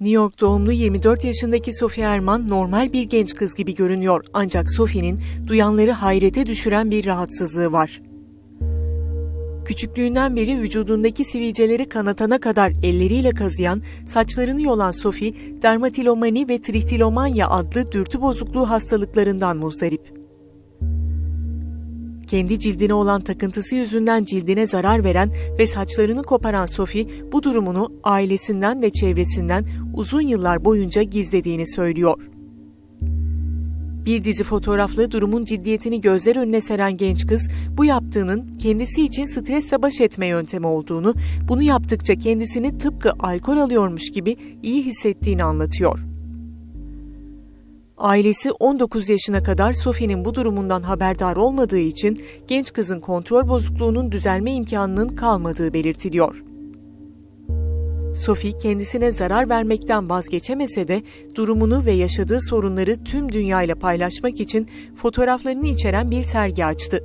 New York doğumlu 24 yaşındaki Sophie Erman normal bir genç kız gibi görünüyor ancak Sophie'nin duyanları hayrete düşüren bir rahatsızlığı var. Küçüklüğünden beri vücudundaki sivilceleri kanatana kadar elleriyle kazıyan, saçlarını yolan Sophie, dermatilomani ve trihtilomanya adlı dürtü bozukluğu hastalıklarından muzdarip. Kendi cildine olan takıntısı yüzünden cildine zarar veren ve saçlarını koparan Sophie bu durumunu ailesinden ve çevresinden uzun yıllar boyunca gizlediğini söylüyor. Bir dizi fotoğrafla durumun ciddiyetini gözler önüne seren genç kız, bu yaptığının kendisi için stresle baş etme yöntemi olduğunu, bunu yaptıkça kendisini tıpkı alkol alıyormuş gibi iyi hissettiğini anlatıyor. Ailesi 19 yaşına kadar Sophie'nin bu durumundan haberdar olmadığı için genç kızın kontrol bozukluğunun düzelme imkanının kalmadığı belirtiliyor. Sophie kendisine zarar vermekten vazgeçemese de durumunu ve yaşadığı sorunları tüm dünyayla paylaşmak için fotoğraflarını içeren bir sergi açtı.